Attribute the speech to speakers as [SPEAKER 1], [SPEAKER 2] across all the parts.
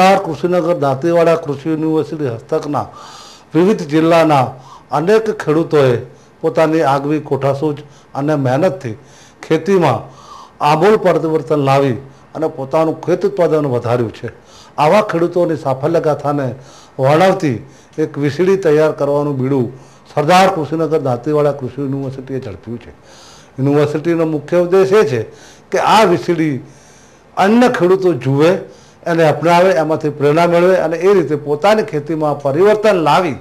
[SPEAKER 1] સરદાર કૃષિનગર, દાંતીવાડા કૃષિ યુનિવર્સિટી હસ્તકના વિવિધ જિલ્લાના અનેક ખેડૂતોએ પોતાની આગવી કોઠાસૂચ અને મહેનતથી ખેતીમાં આમૂલ પરિવર્તન લાવી અને પોતાનું ખેત ઉત્પાદન વધાર્યું છે. આવા ખેડૂતોની સાફલ્ય ગાથાને વર્ણવતી એક વીસીડી તૈયાર કરવાનું બીડું સરદાર કૃષિનગર, દાંતીવાડા કૃષિ યુનિવર્સિટીએ ઝડપ્યું છે. યુનિવર્સિટીનો મુખ્ય ઉદ્દેશ એ છે કે આ વીસીડી અન્ય ખેડૂતો જુએ એને અપનાવે, એમાંથી પ્રેરણા મેળવે અને એ રીતે પોતાની ખેતીમાં પરિવર્તન લાવી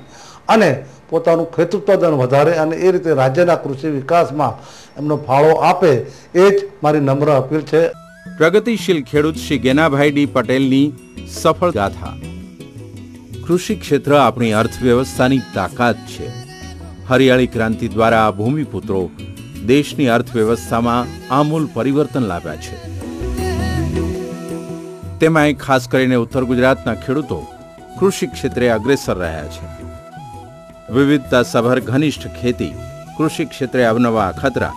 [SPEAKER 1] અને પોતાનું ખેત ઉત્પાદન વધારે અને એ રીતે રાજ્યના કૃષિ વિકાસમાં એમનો ફાળો આપે, એ જ મારી નમ્ર અપીલ છે.
[SPEAKER 2] પ્રગતિશીલ ખેડૂત શ્રી ગેનાભાઈ ડી પટેલની સફળ ગાથા. કૃષિ ક્ષેત્ર આપણી અર્થવ્યવસ્થાની તાકાત છે. હરિયાળી ક્રાંતિ દ્વારા આ ભૂમિપુત્રો દેશની અર્થવ્યવસ્થામાં આમૂલ પરિવર્તન લાવ્યા છે. તેમાંય ખાસ કરીને ઉત્તર ગુજરાતના ખેડૂતો કૃષિ ક્ષેત્રે અગ્રેસર રહ્યા છે. વિવિધતા સભર ઘનિષ્ઠ ખેતી, કૃષિ ક્ષેત્રે અવનવા ખતરા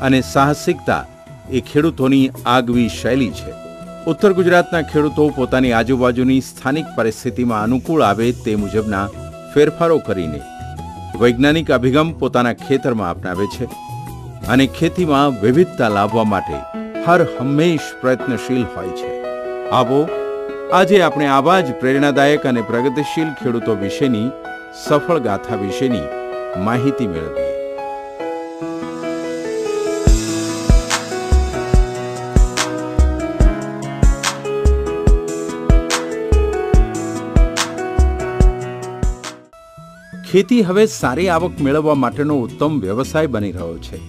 [SPEAKER 2] અને સાહસિકતા એ ખેડૂતોની આગવી શૈલી છે. ઉત્તર ગુજરાતના ખેડૂતો પોતાની આજુબાજુની સ્થાનિક પરિસ્થિતિમાં અનુકૂળ આવે તે મુજબના ફેરફારો કરીને વૈજ્ઞાનિક અભિગમ પોતાના ખેતરમાં અપનાવે છે અને ખેતીમાં વિવિધતા લાવવા માટે હર હંમેશ પ્રયત્નશીલ હોય છે. આવો, આજે આપણે આવા જ પ્રેરણાદાયક અને પ્રગતિશીલ ખેડૂતો વિશેની સફળ ગાથા વિશેની માહિતી મેળવીએ. ખેતી હવે સારી આવક મેળવવા માટેનો ઉત્તમ વ્યવસાય બની રહ્યો છે.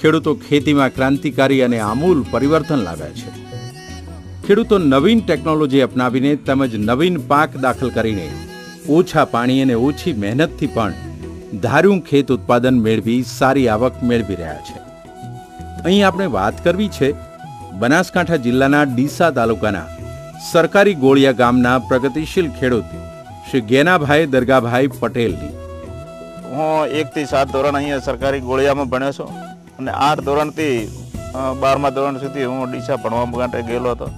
[SPEAKER 2] ખેડૂતો ખેતીમાં ક્રાંતિકારી અને આમૂલ પરિવર્તન લાવ્યા છે. ખેડૂતો નવીન ટેકનોલોજી અપનાવીને તેમજ નવીન પાક દાખલ કરીને ઓછા પાણી અને ઓછી મહેનતથી પણ ધાર્યું ખેત ઉત્પાદન મેળવી સારી આવક મેળવી રહ્યા છે. અહીં આપણે વાત કરવી છે બનાસકાંઠા જિલ્લાના ડીસા તાલુકાના સરકારી ગોળિયા ગામના પ્રગતિશીલ ખેડૂત શ્રી ગેનાભાઈ દરગાભાઈ પટેલની.
[SPEAKER 3] હું એકથી સાત ધોરણ અહીંયા સરકારી ગોળિયામાં ભણ્યો છું અને આઠ ધોરણથી બારમા ધોરણ સુધી હું ડીસા ભણવા માટે ગયેલો હતો.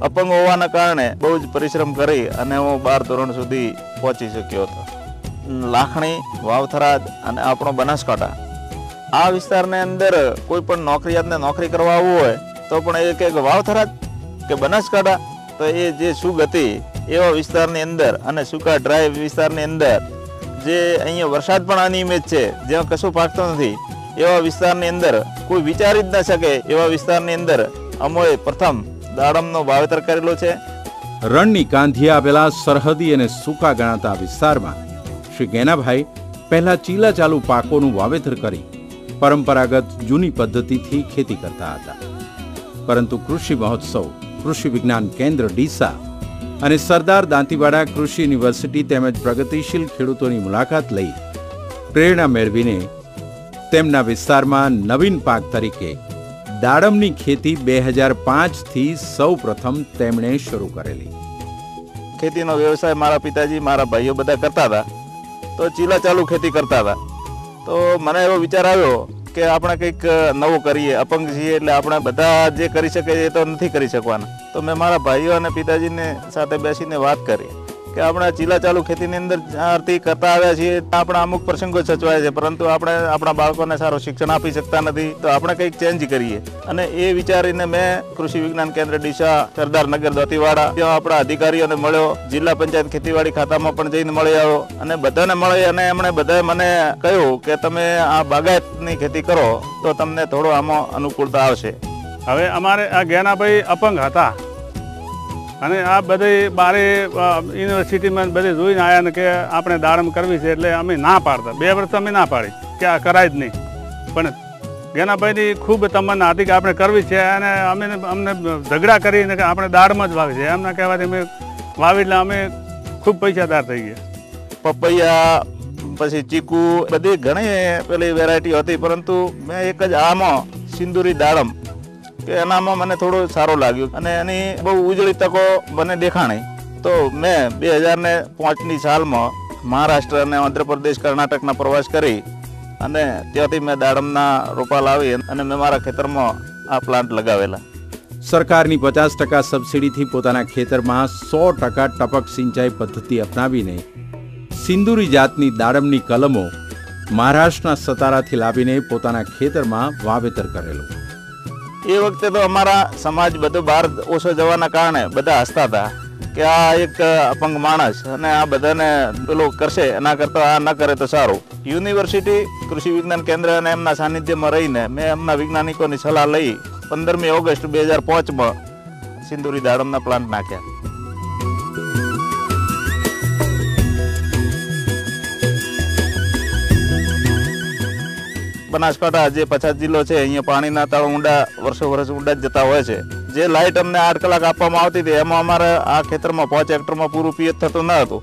[SPEAKER 3] અપંગ હોવાના કારણે બહુ જ પરિશ્રમ કરી અને હું બાર ધોરણ સુધી પહોંચી શક્યો હતો. લાખણી, વાવથરાજ અને આપણો બનાસકાંઠા. આ વિસ્તારની અંદર કોઈ પણ નોકરિયાતને નોકરી કરવા આવવું હોય, તો પણ એક એક વાવથરાજ કે બનાસકાંઠા, તો એ જે સુગતિ એવા વિસ્તારની અંદર અને સુકા ડ્રાય વિસ્તારની અંદર, જે અહીંયા વરસાદ પણ અનિયમિત છે જ્યાં કશું પાકતો નથી, એવા વિસ્તારની અંદર કોઈ વિચારી જ ન શકે એવા વિસ્તારની અંદર અમોએ પ્રથમ દાડમનો વાવેતર કરેલો છે.
[SPEAKER 2] રણની કાંધીએ આવેલા સરહદી અને સૂકા ગણાતા વિસ્તારમાં શ્રી ગેનાભાઈ પહેલા ચીલા ચાલુ પાકોનું વાવેતર કરી પરંપરાગત જૂની પદ્ધતિથી ખેતી કરતા હતા. પરંતુ કૃષિ મહોત્સવ, કૃષિ વિજ્ઞાન કેન્દ્ર ડીસા અને સરદાર દાંતીવાડા કૃષિ યુનિવર્સિટી તેમજ પ્રગતિશીલ ખેડૂતોની મુલાકાત લઈ પ્રેરણા મેળવીને તેમના વિસ્તારમાં નવીન પાક તરીકે દાડમની ખેતી બે હજાર પાંચથી સૌ પ્રથમ તેમણે શરૂ કરેલી.
[SPEAKER 3] ખેતીનો વ્યવસાય મારા પિતાજી, મારા ભાઈઓ બધા કરતા હતા. તો ચીલા ચાલુ ખેતી કરતા હતા. તો મને એવો વિચાર આવ્યો કે આપણે કંઈક નવું કરીએ, અપંગ છીએ એટલે આપણે બધા જે કરી શકે એ તો નથી કરી શકવાના. તો મેં મારા ભાઈઓ અને પિતાજીને સાથે બેસીને વાત કરી. કે આપણે ચીલા ચાલુ ખેતીની અંદર આરતી કરતા આવ્યા છીએ આપણા અમુક પ્રસંગો સચવાય છે, પરંતુ આપણે આપણા બાળકોને સારું શિક્ષણ આપી શકતા નથી, તો આપણે કંઈક ચેન્જ કરીએ. અને એ વિચારીને મેં કૃષિ વિજ્ઞાન કેન્દ્ર ડીસા, સરદાર નગર દોતીવાડા, ત્યાં આપણા અધિકારીઓને મળ્યો, જિલ્લા પંચાયત ખેતીવાડી ખાતામાં પણ જઈને મળી આવ્યો. અને બધાને મળી અને એમણે બધાએ મને કહ્યું કે તમે આ બાગાયતની ખેતી કરો, તો તમને થોડો આમાં અનુકૂળતા આવશે.
[SPEAKER 4] હવે અમારે આ ગેનાભાઈ અપંગ હતા. અને આ બધી બારે યુનિવર્સિટીમાં બધી જોઈને આવ્યા ને કે આપણે દાડમ કરવી છે એટલે અમે ના પાડતા. બે વર્ષ અમે ના પાડી કે આ કરાય જ નહીં. પણ જ્ઞાનાભાઈની ખૂબ તમન્ના હતી કે આપણે કરવી છે અને અમે અમને ઝઘડા કરીને કે આપણે દાડમ જ વાવી છે એમના કહેવાથી અમે વાવી એટલે અમે ખૂબ પૈસાદાર થઈ ગયા.
[SPEAKER 3] પપૈયા, પછી ચીકુ, બધી ઘણી પેલી વેરાયટી હતી, પરંતુ મેં એક જ આમાં સિંદુરી દાડમ કે એનામાં મને થોડો સારો લાગ્યું અને એની બહુ ઉજળી તકો મને દેખાણી. તો મેં બે હજાર ને પાંચની સાલમાં મહારાષ્ટ્ર અને આંધ્રપ્રદેશ કર્ણાટકના પ્રવાસ કરી અને ત્યાંથી મેં દાડમના રોપા લાવી અને મેં મારા ખેતરમાં આ પ્લાન્ટ લગાવેલા.
[SPEAKER 2] સરકારની પચાસ ટકા સબસિડીથી પોતાના ખેતરમાં સો ટકા ટપક સિંચાઈ પદ્ધતિ અપનાવીને સિંદુરી જાતની દાડમની કલમો મહારાષ્ટ્રના સતારાથી લાવીને પોતાના ખેતરમાં વાવેતર કરેલું.
[SPEAKER 3] એ વખતે તો અમારા સમાજ બધો બહાર ઓછો જવાના કારણે બધા હસતા હતા કે આ એક અપંગ માણસ અને આ બધાને પેલો કરશે, એના કરતાં આ ન કરે તો સારું. યુનિવર્સિટી, કૃષિ વિજ્ઞાન કેન્દ્ર અને એમના સાનિધ્યમાં રહીને મેં એમના વૈજ્ઞાનિકોની સલાહ લઈ પંદરમી ઓગસ્ટ બે હજાર પાંચમાં સિંદુરી દાડમના પ્લાન્ટ નાખ્યા. બનાસકાંઠા જે પછાત જિલ્લો છે. અહીંયા પાણીના તળ ઊંડા, વર્ષો વર્ષ ઊંડા જતા હોય છે. જે લાઇટ અમને આઠ કલાક આપવામાં આવતી હતી, એમાં અમારે આ ખેતરમાં પાંચ હેક્ટરમાં પૂરું પિયત થતું ન હતું.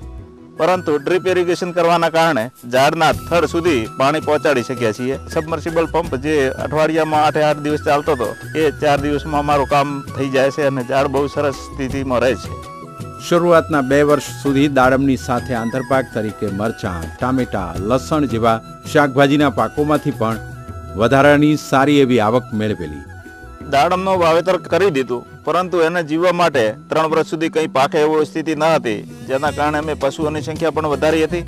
[SPEAKER 3] પરંતુ ડ્રીપ ઇરિગેશન કરવાના કારણે ઝાડના થડ સુધી પાણી પહોંચાડી શક્યા છીએ. સબમર્સિબલ પંપ જે અઠવાડિયામાં આઠે આઠ દિવસ ચાલતો હતો, એ ચાર દિવસમાં અમારું કામ થઈ જાય છે અને ઝાડ બહુ સરસ સ્થિતિમાં રહે છે.
[SPEAKER 2] શરૂઆતના બે વર્ષ સુધી દાડમની સાથે આંતરપાક તરીકે મરચાં, ટામેટા, લસણ જેવા શાકભાજીના પાકોમાંથી પણ વધારાની સારી એવી આવક મેળવેલી.
[SPEAKER 3] દાડમનું વાવેતર કરી દીધું, પરંતુ એને જીવવા માટે ત્રણ વર્ષ સુધી કંઈ પાકે એવી સ્થિતિ ન હતી, જેના કારણે અમે પશુઓની સંખ્યા પણ વધારી હતી.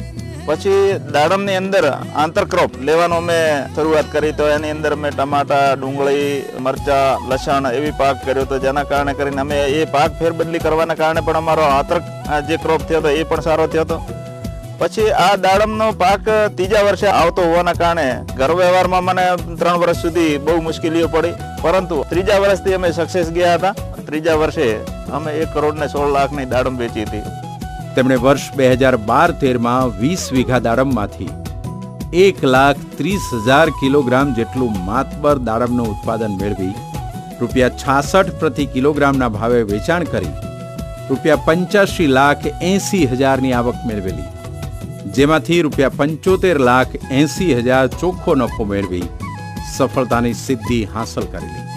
[SPEAKER 3] પછી દાડમની અંદર આંતરક્રોપ લેવાનો અમે શરૂઆત કરી તો એની અંદર મેં ટમાટા, ડુંગળી, મરચા, લસણ એવી પાક કર્યો તો જેના કારણે કરીને અમે એ પાક ફેરબદલી કરવાના કારણે પણ અમારો આંતર જે ક્રોપ થયો હતો એ પણ સારો થયો હતો. પછી આ દાડમનો પાક ત્રીજા વર્ષે આવતો હોવાના કારણે ઘર વ્યવહારમાં મને ત્રણ વર્ષ સુધી બહુ મુશ્કેલીઓ પડી. પરંતુ ત્રીજા વર્ષથી અમે સક્સેસ ગયા હતા. ત્રીજા વર્ષે અમે એક કરોડ ને સોળ લાખની દાડમ વેચી હતી.
[SPEAKER 2] તેમણે વર્ષ બે હજાર બાર તેરમાં વીસ વીઘા દાડમમાંથી એક લાખ ત્રીસ હજાર કિલોગ્રામ જેટલું માતબર દાડમનું ઉત્પાદન મેળવી રૂપિયા છાસઠ પ્રતિ કિલોગ્રામના ભાવે વેચાણ કરી રૂપિયા પંચ્યાસી લાખ એંસી હજારની આવક મેળવેલી, જેમાંથી રૂપિયા પંચોતેર લાખ એંસી હજાર ચોખ્ખો નફો મેળવી સફળતાની સિદ્ધિ હાંસલ કરેલી.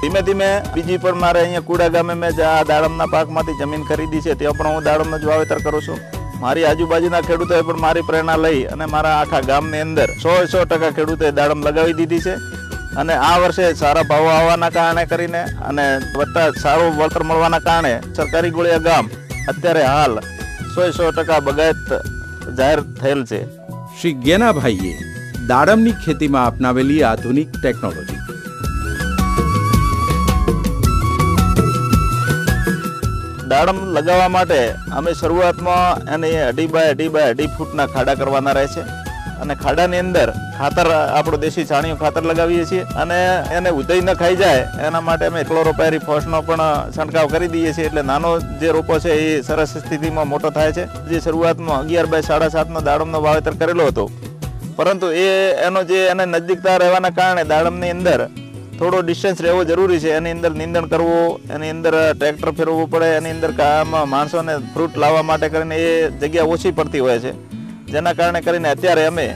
[SPEAKER 3] ધીમે ધીમે બીજી પણ મારે અહીંયા કુડા ગામે મેં જે આ દાડમના પાકમાંથી જમીન ખરીદી છે ત્યાં પણ હું દાડમનું જ વાવેતર કરું છું. મારી આજુબાજુના ખેડૂતોએ પણ મારી પ્રેરણા લઈ અને મારા આખા ગામની અંદર સો સો ટકા ખેડૂતોએ દાડમ લગાવી દીધી છે. અને આ વર્ષે સારા ભાવો આવવાના કારણે કરીને અને વધતા સારું વળતર મળવાના કારણે સરકારી ગોળિયા ગામ અત્યારે હાલ સો સો ટકા બગાયત જાહેર થયેલ છે.
[SPEAKER 2] શ્રી ગેનાભાઈએ દાડમની ખેતીમાં અપનાવેલી આધુનિક ટેકનોલોજી
[SPEAKER 3] દાડમ લગાવવા માટે અમે શરૂઆતમાં એને અઢી બાય અઢી બાય અઢી ફૂટના ખાડા કરવાના રહે છે. અને ખાડાની અંદર ખાતર, આપણું દેશી છાણિયું ખાતર લગાવીએ છીએ અને એને ઉદય ન ખાઈ જાય એના માટે અમે ક્લોરોપાયરી ફોસનો પણ છંટકાવ કરી દઈએ છીએ. એટલે નાનો જે રોપો છે એ સરસ સ્થિતિમાં મોટો થાય છે. જે શરૂઆતમાં અગિયાર બાય સાડા સાતનો દાડમનો વાવેતર કરેલો હતો. પરંતુ એ એનો જે એને નજીકતા રહેવાના કારણે દાડમની અંદર થોડો ડિસ્ટન્સ રહેવો જરૂરી છે. એની અંદર નિંદણ કરવું, એની અંદર ટ્રેક્ટર ફેરવવું પડે, એની અંદર કામ માણસોને ફ્રૂટ લાવવા માટે કરીને એ જગ્યા ઓછી પડતી હોય છે. જેના કારણે કરીને અત્યારે અમે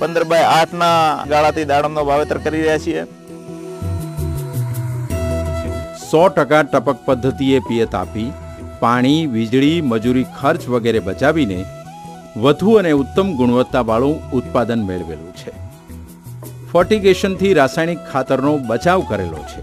[SPEAKER 3] પંદર બાય આઠના ગાળાથી દાડમનો વાવેતર કરી રહ્યા છીએ.
[SPEAKER 2] સો ટકા ટપક પદ્ધતિએ પિયત આપી, પાણી, વીજળી, મજૂરી, ખર્ચ વગેરે બચાવીને વધુ અને ઉત્તમ ગુણવત્તાવાળું ઉત્પાદન મેળવેલું. ફર્ટિગેશનથી રાસાયણિક ખાતરનો બચાવ કરેલો છે.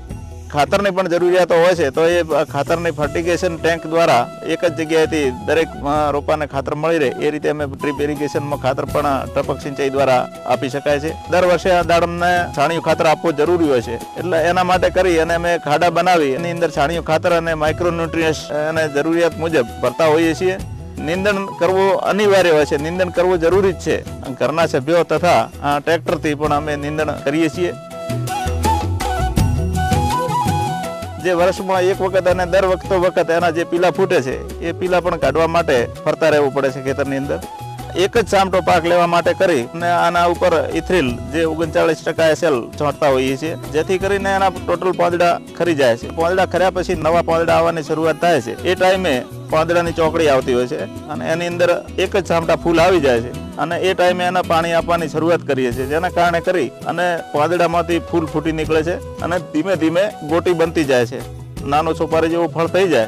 [SPEAKER 3] ખાતરની પણ જરૂરિયાતો હોય છે, તો એ ખાતરની ફર્ટિગેશન ટેન્ક દ્વારા એક જ જગ્યાએથી દરેક રોપાને ખાતર મળી રહે, એ રીતે અમે ડ્રીપ ઇરિગેશનમાં ખાતર પણ ટપક સિંચાઈ દ્વારા આપી શકાય છે. દર વર્ષે આ દાડમને છાણિયું ખાતર આપવું જરૂરી હોય છે, એટલે એના માટે કરી અને અમે ખાડા બનાવી, એની અંદર છાણિયું ખાતર અને માઇક્રોન્યુટ્રિયન્સ અને જરૂરિયાત મુજબ ભરતા હોઈએ છીએ. નિંદણ કરવું અનિવાર્ય હોય છે. નિંદણ કરવું જરૂરી જ છે. ઘરના સભ્યો તથા ટ્રેક્ટરથી પણ અમે નિંદણ કરીએ છીએ. જે વર્ષમાં એક વખત અને દર વખતો વખત એના જે પીલા ફૂટે છે, એ પીલા પણ કાઢવા માટે ફરતા રહેવું પડે છે ખેતરની અંદર. એક જ સામટો પાક લેવા માટે કરી અને આના ઉપર ઇથ્રિલ જે ઓગણચાળીસ ટકા એસેલ ચોંટતા હોઈએ છીએ. જેથી કરીને એના ટોટલ પાંદડા ખરી જાય છે. પાંદડા ખર્યા પછી નવા પાંદડા આવવાની શરૂઆત થાય છે. એ ટાઈમે પાંદડાની ચોકડી આવતી હોય છે અને એની અંદર એક જ સામટા ફૂલ આવી જાય છે અને એ ટાઈમે એના પાણી આપવાની શરૂઆત કરીએ છીએ. જેના કારણે કરી અને પાંદડામાંથી ફૂલ ફૂટી નીકળે છે અને ધીમે ધીમે ગોટી બનતી જાય છે. નાનો સોપારી જેવું ફળ થઈ જાય.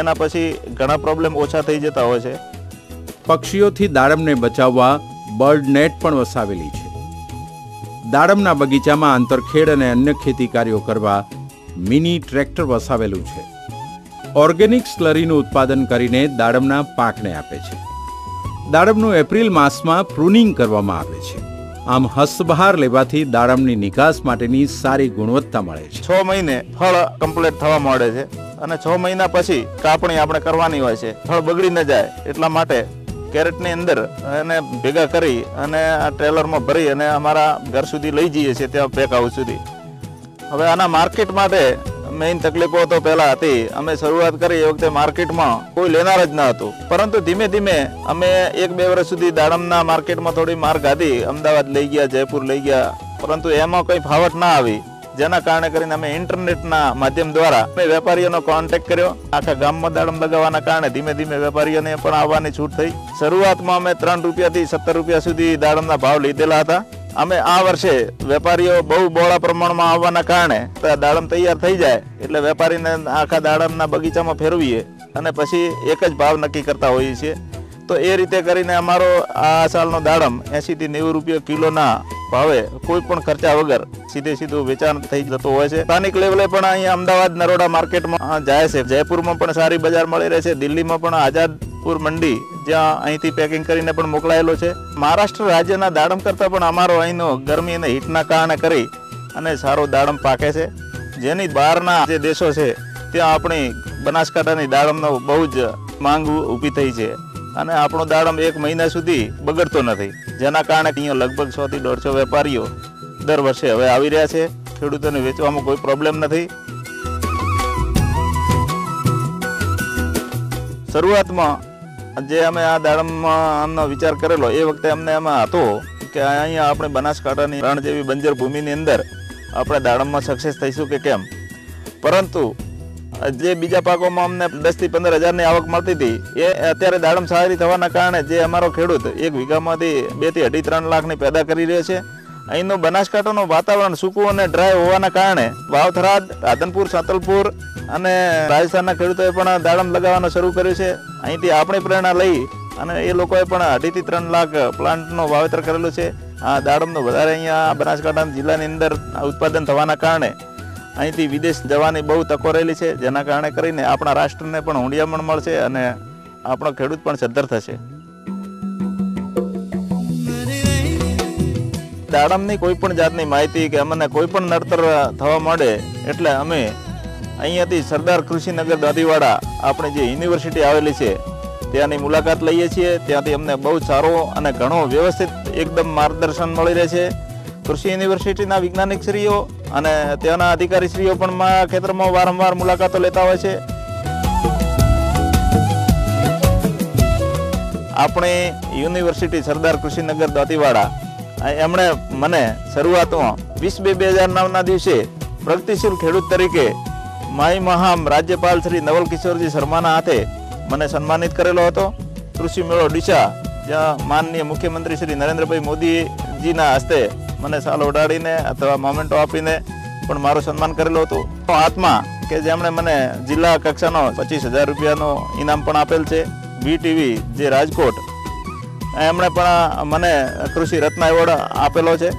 [SPEAKER 3] એના પછી ઘણા પ્રોબ્લેમ ઓછા થઈ જતા હોય છે.
[SPEAKER 2] પક્ષીઓથી દાડમને બચાવવા બર્ડ નેટ પણ વસાવેલી છે. દાડમના બગીચામાં આંતરખેડ અને અન્ય ખેતી કાર્યો કરવા મિની ટ્રેક્ટર વસાવેલું છે. ઓર્ગેનિક સ્લરીનું ઉત્પાદન કરીને દાડમના પાકને આપે છે. દાડમનું એપ્રિલ માસમાં પ્રુનિંગ કરવામાં આવે છે. આમ હસ્તબહાર લેવાથી દાડમની નિકાસ માટેની સારી ગુણવત્તા મળે છે.
[SPEAKER 3] છ મહિને ફળ કમ્પ્લીટ થવા માંડે છે અને છ મહિના પછી કાપણી આપણે કરવાની હોય છે. ફળ બગડી ન જાય એટલા માટે કેરેટની અંદર એને ભેગા કરી અને આ ટ્રેલરમાં ભરી અને અમારા ઘર સુધી લઈ જઈએ છીએ ત્યાં પેક હાઉસ સુધી. હવે આના માર્કેટ માટે મેઇન તકલીફો તો પહેલાં હતી. અમે શરૂઆત કરી એ વખતે માર્કેટમાં કોઈ લેનાર જ ન હતું. પરંતુ ધીમે ધીમે અમે એક બે વર્ષ સુધી દાડમના માર્કેટમાં થોડી માર ગાધી અમદાવાદ લઈ ગયા, જયપુર લઈ ગયા. પરંતુ એમાં કંઈ ફાવટ ના આવી. જેના કારણે કરીને અમે ઇન્ટરનેટના માધ્યમ દ્વારા અમે વેપારીઓનો કોન્ટેક્ટ કર્યો. આખા ગામમાં દાડમ લગાવવાના કારણે ધીમે ધીમે વેપારીઓને પણ આવવાની છૂટ થઈ. શરૂઆતમાં અમે ત્રણ રૂપિયાથી સત્તર રૂપિયા સુધી દાડમના ભાવ લીધેલા હતા. અમે આ વર્ષે વેપારીઓ બહુ બહોળા પ્રમાણમાં આવવાના કારણે દાડમ તૈયાર થઈ જાય એટલે વેપારીને આખા દાડમના બગીચામાં ફેરવીએ અને પછી એક જ ભાવ નક્કી કરતા હોઈએ છીએ. તો એ રીતે કરીને અમારો આ સાલનો દાડમ એંશીથી નેવું રૂપિયા કિલોના ભાવે કોઈ પણ ખર્ચા વગર સીધે સીધું વેચાણ થઈ જતું હોય છે. સ્થાનિક લેવલે પણ અહીંયા અમદાવાદ નરોડા માર્કેટમાં જાય છે. જયપુરમાં પણ સારી બજાર મળી રહે છે. દિલ્હીમાં પણ આઝાદપુર મંડી જ્યાં અહીંથી પેકિંગ કરીને પણ મોકલાયેલો છે. મહારાષ્ટ્ર રાજ્યના દાડમ કરતાં પણ અમારો અહીંનો ગરમી અને હીટના કારણે કરી અને સારો દાડમ પાકે છે. જેની બહારના જે દેશો છે, ત્યાં આપણી બનાસકાંઠાની દાડમનો બહુ જ માંગ ઊભી થઈ છે. અને આપણો દાડમ એક મહિના સુધી બગડતો નથી. જેના કારણે અહીંયા લગભગ સો થી દોઢસો વેપારીઓ દર વર્ષે હવે આવી રહ્યા છે. ખેડૂતોને વેચવામાં કોઈ પ્રોબ્લેમ નથી. શરૂઆતમાં જે અમે આ દાડમનો વિચાર કરેલો, એ વખતે અમને એમાં હતો કે અહીંયા આપણે બનાસકાંઠાની રણ જેવી બંજર ભૂમિની અંદર આપણે દાડમમાં સક્સેસ થઈશું કે કેમ? પરંતુ જે બીજા પાકોમાં અમને દસથી પંદર હજારની આવક મળતી હતી, એ અત્યારે દાડમ સારી થવાના કારણે જે અમારો ખેડૂત એક વીઘામાંથી બેથી અઢી ત્રણ લાખની પેદા કરી રહ્યો છે. અહીંનું બનાસકાંઠાનું વાતાવરણ સૂકું અને ડ્રાય હોવાના કારણે વાવથરાદ, રાધનપુર, સાતલપુર અને રાજસ્થાનના ખેડૂતોએ પણ દાડમ લગાવવાનું શરૂ કર્યું છે. અહીંથી આપણી પ્રેરણા લઈ અને એ લોકોએ પણ અઢીથી ત્રણ લાખ પ્લાન્ટનું વાવેતર કરેલું છે. આ દાડમનું વધારે અહીંયા બનાસકાંઠા જિલ્લાની અંદર ઉત્પાદન થવાના કારણે અહીંથી વિદેશ જવાની બહુ તકો રહેલી છે, જેના કારણે કરીને આપણા રાષ્ટ્રને પણ હુંડિયામણ મળશે અને આપણો ખેડૂત પણ સદ્ધર થશે. દાડમની કોઈ પણ જાતની માહિતી કે અમને કોઈ પણ નડતર થવા માંડે એટલે અમે અહીંયાથી સરદાર કૃષિનગર દાદીવાડા, આપણી જે યુનિવર્સિટી આવેલી છે, ત્યાંની મુલાકાત લઈએ છીએ. ત્યાંથી અમને બહુ સારો અને ઘણો વ્યવસ્થિત એકદમ માર્ગદર્શન મળી રહે છે. કૃષિ યુનિવર્સિટીના વૈજ્ઞાનિક શ્રીઓ અને તેના અધિકારી શ્રીઓ પણ મારા ખેતરમાં વારંવાર મુલાકાતો લેતા હોય છે. આપણે યુનિવર્સિટી સરદાર કૃષિનગર દાંતીવાડા એમણે મને શરૂઆતમાં વીસ બે બે હજાર નવના દિવસે પ્રગતિશીલ ખેડૂત તરીકે માય મહામ રાજ્યપાલ શ્રી નવલ કિશોરજી શર્માના હાથે મને સન્માનિત કરેલો હતો. કૃષિ મેળો ડીસા, જ્યાં માનનીય મુખ્યમંત્રી શ્રી નરેન્દ્રભાઈ મોદીજીના હસ્તે મને સાલ ઉડાડીને અથવા મોમેન્ટો આપીને પણ મારું સન્માન કરેલું હતું. આત્મા, કે જેમણે મને જિલ્લા કક્ષાનો પચીસ હજાર રૂપિયાનો ઇનામ પણ આપેલ છે. વી ટીવી જે રાજકોટ, એમણે પણ મને કૃષિ રત્ન એવોર્ડ આપેલો છે.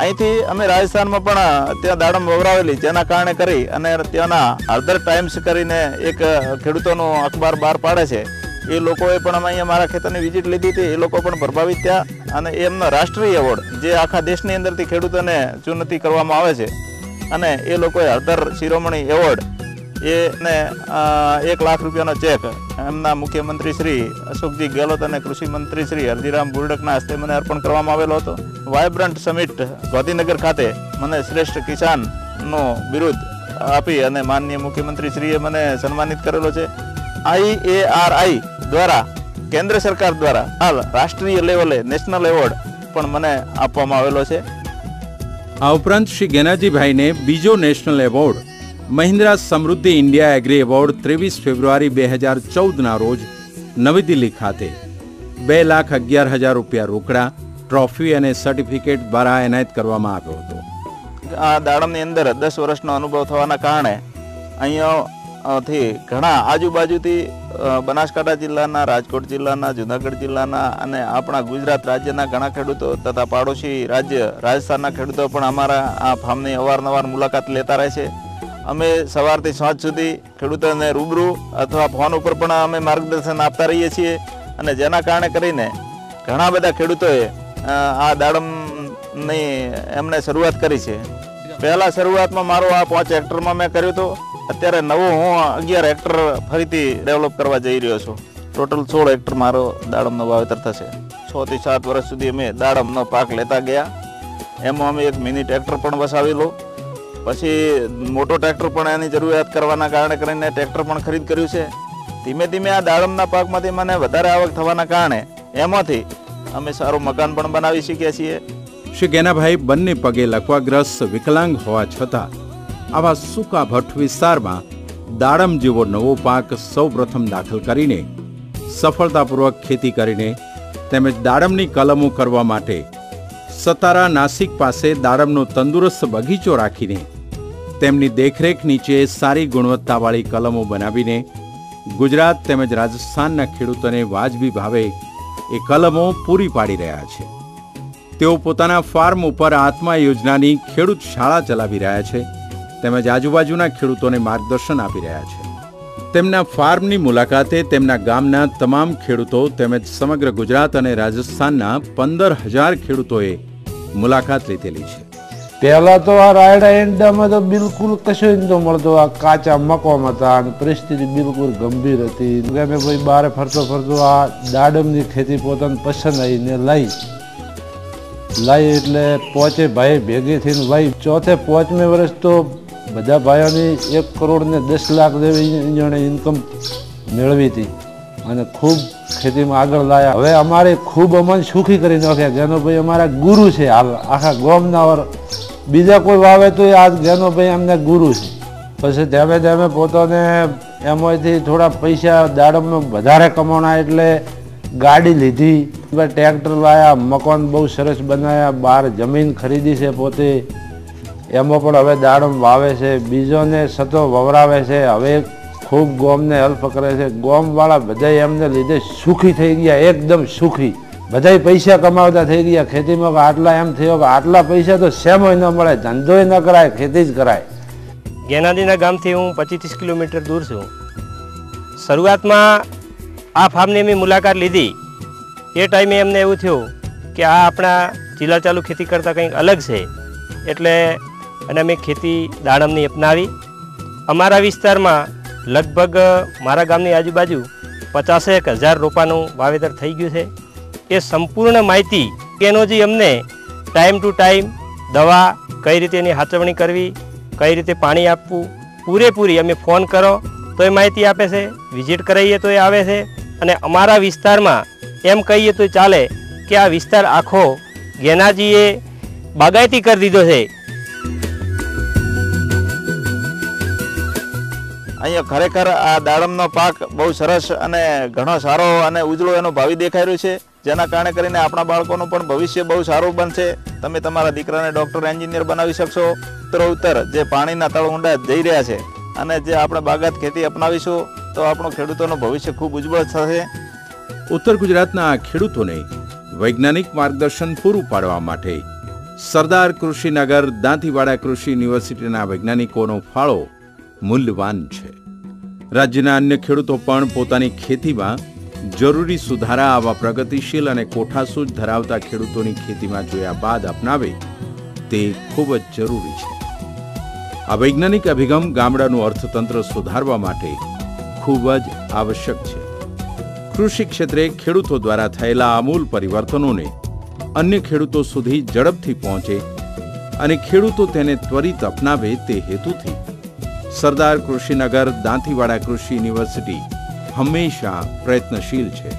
[SPEAKER 3] અહીંથી અમે રાજસ્થાનમાં પણ ત્યાં દાડમ વવરાવેલી. જેના કારણે કરી અને ત્યાંના હળદર ટાઈમ્સ કરીને એક ખેડૂતોનો અખબાર બહાર પાડે છે. એ લોકોએ પણ અમે અહીંયા મારા ખેતરની વિઝિટ લીધી હતી. એ લોકો પણ પ્રભાવિત થયા અને એમનો રાષ્ટ્રીય એવોર્ડ જે આખા દેશની અંદરથી ખેડૂતોને ચુનતી કરવામાં આવે છે. અને એ લોકોએ હળદર શિરોમણી એવોર્ડ એને એક લાખ રૂપિયાનો ચેક એમના મુખ્યમંત્રી શ્રી અશોકજી ગેહલોત અને કૃષિ મંત્રી શ્રી હરજીરામ બુરડકના હસ્તે મને અર્પણ કરવામાં આવેલો હતો. વાયબ્રન્ટ સમિટ ગાંધીનગર ખાતે મને શ્રેષ્ઠ કિસાનનો બિરુદ આપી અને માનનીય મુખ્યમંત્રી શ્રીએ મને સન્માનિત કરેલો છે. આઈએઆરઆઈ દ્વારા કેન્દ્ર સરકાર દ્વારા હાલ રાષ્ટ્રીય લેવલે નેશનલ એવોર્ડ પણ મને આપવામાં આવેલો છે.
[SPEAKER 2] આ ઉપરાંત શ્રી ગેનાજીભાઈને બીજો નેશનલ એવોર્ડ મહિન્દ્રા સમૃદ્ધિ ઇન્ડિયા એગ્રી એવોર્ડ ત્રેવીસ ફેબ્રુઆરી બે હજાર ચૌદના રોજ નવી દિલ્હી ખાતે. બે લાખ અગિયાર હજાર રૂપિયા રોકડા ટ્રોફી અને સર્ટિફિકેટ દ્વારા એનાયત કરવામાં આવ્યો હતો.
[SPEAKER 3] આ દાડમની અંદર દસ વર્ષનો અનુભવ થવાના કારણે અહીંયાથી ઘણા આજુબાજુથી બનાસકાંઠા જિલ્લાના, રાજકોટ જિલ્લાના, જુનાગઢ જિલ્લાના અને આપણા ગુજરાત રાજ્યના ઘણા ખેડૂતો તથા પાડોશી રાજ્ય, રાજસ્થાનના ખેડૂતો પણ અમારા આ ફાર્મની અવારનવાર મુલાકાત લેતા રહે છે. અમે સવારથી સાંજ સુધી ખેડૂતોને રૂબરૂ અથવા ફોન ઉપર પણ અમે માર્ગદર્શન આપતા રહીએ છીએ અને જેના કારણે કરીને ઘણા બધા ખેડૂતોએ આ દાડમની એમણે શરૂઆત કરી છે. પહેલાં શરૂઆતમાં મારો આ પાંચ હેક્ટરમાં મેં કર્યો હતું. અત્યારે નવો હું અગિયાર હેક્ટર ફરીથી ડેવલપ કરવા જઈ રહ્યો છું. ટોટલ સોળ હેક્ટર મારો દાડમનો વાવેતર થશે. છ થી સાત વર્ષ સુધી અમે દાડમનો પાક લેતા ગયા. એમાં અમે એક મિની ટ્રેક્ટર પણ વસાવેલો. પછી મોટો ટ્રેક્ટર પણ એની જરૂરિયાત કરવાના કારણે કરીને ટ્રેક્ટર પણ ખરીદ કર્યું છે. ધીમે ધીમે આ દાડમના પાકમાંથી મને વધારે આવક થવાના કારણે એમાંથી અમે સારું મકાન પણ બનાવી શીખ્યા છીએ.
[SPEAKER 2] શ્રી ગેનાભાઈ બંને પગે લકવાગ્રસ્ત વિકલાંગ હોવા છતાં આવા સૂકા ભટ્ટ વિસ્તારમાં દાડમ જેવો નવો પાક સૌપ્રથમ દાખલ કરીને સફળતાપૂર્વક ખેતી કરીને તેમજ દાડમની કલમો કરવા માટે સતારા નાસિક પાસે દાડમનો તંદુરસ્ત બગીચો રાખીને તેમની દેખરેખ નીચે સારી ગુણવત્તાવાળી કલમો બનાવીને ગુજરાત તેમજ રાજસ્થાનના ખેડૂતોને વાજબી ભાવે એ કલમો પૂરી પાડી રહ્યા છે. તેઓ પોતાના ફાર્મ ઉપર આત્મા યોજનાની ખેડૂત શાળા ચલાવી રહ્યા છે. તેમજ આજુબાજુના ખેડૂતોને માર્ગદર્શન આપી રહ્યા છે. તેમના ફાર્મની મુલાકાતે તેમના ગામના તમામ ખેડૂતો તેમજ સમગ્ર ગુજરાત અને રાજસ્થાનના પંદર હજાર ખેડૂતોએ મુલાકાત લીધેલી છે.
[SPEAKER 5] પહેલા તો આ રાયડા એંડામાં તો બિલકુલ કશું નતો મળતો. આ કાચા મકોમ હતા અને પરિસ્થિતિ બિલકુલ ગંભીર હતી. કે મેં ભાઈ બહાર ફરતો ફરતો આ દાડમની ખેતી પોતાને પસંદ આવીને લઈ. લઈ એટલે પોચે ભાઈ ભેગી થઈને લઈ ચોથે પોચમે વર્ષ તો બધા ભાઈઓની એક કરોડ ને દસ લાખ જેવી જણે ઇન્કમ મેળવી હતી. અને ખૂબ ખેતીમાં આગળ લાયા. હવે અમારે ખૂબ અમને સુખી કરી નાખ્યા. ગેનોભાઈ અમારા ગુરુ છે. હાલ આખા ગોમના વર બીજા કોઈ વાવે તો આ ગેનોભાઈ અમને ગુરુ છે. પછી ધીમે ધીમે પોતાને એમાંથી થોડા પૈસા દાડમનો વધારે કમાણા એટલે ગાડી લીધી. ટ્રેક્ટર લાયા, મકાન બહુ સરસ બનાવ્યા બહાર જમીન ખરીદી છે પોતે. એમાં પણ હવે દાડમ વાવે છે, બીજોને સતો વવરાવે છે. હવે ખૂબ ગોમને હેલ્પ કરે છે. ગોમવાળા બધા એમને લીધે સુખી થઈ ગયા, એકદમ સુખી. બધાય પૈસા કમાવતા થઈ ગયા. ખેતીમાં આટલા એમ થયો કે આટલા પૈસા તો સેમોય ન મળે, ધંધોય ન કરાય, ખેતી જ કરાય.
[SPEAKER 6] ગેનાદીના ગામથી હું પચીસ કિલોમીટર દૂર છું. શરૂઆતમાં આ ફાર્મની મેં મુલાકાત લીધી. એ ટાઈમે એમને એવું થયું કે આ આપણા જિલ્લા ચાલુ ખેતી કરતાં કંઈક અલગ છે. એટલે અને અમે ખેતી દાડમની અપનાવી. અમારા વિસ્તારમાં લગભગ, મારા ગામની આજુબાજુ પચાસેક હજાર રોપાનું વાવેતર થઈ ગયું છે. એ સંપૂર્ણ માહિતી એનો જે અમને ટાઈમ ટુ ટાઈમ દવા કઈ રીતે એની હાચવણી કરવી, કઈ રીતે પાણી આપવું, પૂરેપૂરી અમે ફોન કરો તો એ માહિતી આપે છે, વિઝિટ કરાવીએ તો એ આવે છે અને અમારા વિસ્તારમાં એમ કહીએ તો ચાલે કે આ વિસ્તાર આખો ગેનાજીએ બાગાયતી કરી દીધો છે.
[SPEAKER 3] અહીંયા ખરેખર આ દાડમનો પાક બહુ સરસ અને ઘણો સારો અને ઉજળો એનો ભાવિ દેખાઈ રહ્યો છે. જેના કારણે કરીને આપણા બાળકોનું પણ ભવિષ્ય બહુ સારું બનશે. તમે તમારા દીકરાને ડૉક્ટર, એન્જિનિયર બનાવી શકશો. ઉત્તરોત્તર જે પાણીના તળ ઊંડા જઈ રહ્યા છે અને જે આપણે બાગાત ખેતી અપનાવીશું, તો આપણું ખેડૂતોનું ભવિષ્ય ખૂબ ઉજ્જવળ થશે.
[SPEAKER 2] ઉત્તર ગુજરાતના ખેડૂતોને વૈજ્ઞાનિક માર્ગદર્શન પૂરું પાડવા માટે સરદાર કૃષિનગર, દાંતીવાડા કૃષિ યુનિવર્સિટીના વૈજ્ઞાનિકોનો ફાળો મૂલ્યવાન છે. રાજ્યના અન્ય ખેડૂતો પણ પોતાની ખેતીમાં જરૂરી સુધારા આવા પ્રગતિશીલ અને કોઠાસૂજ ધરાવતા ખેડૂતોની ખેતીમાં જોયા બાદ અપનાવે તે ખૂબ જ જરૂરી છે. આ વૈજ્ઞાનિક અભિગમ ગામડાનું અર્થતંત્ર સુધારવા માટે ખૂબ જ આવશ્યક છે. કૃષિ ક્ષેત્રે ખેડૂતો દ્વારા થયેલા આમૂલ પરિવર્તનોને અન્ય ખેડૂતો સુધી ઝડપથી પહોંચે અને ખેડૂતો તેને ત્વરિત અપનાવે તે હેતુથી સરદાર કૃષિનગર દાંતીવાડા કૃષિ યુનિવર્સિટી હંમેશા પ્રયત્નશીલ છે.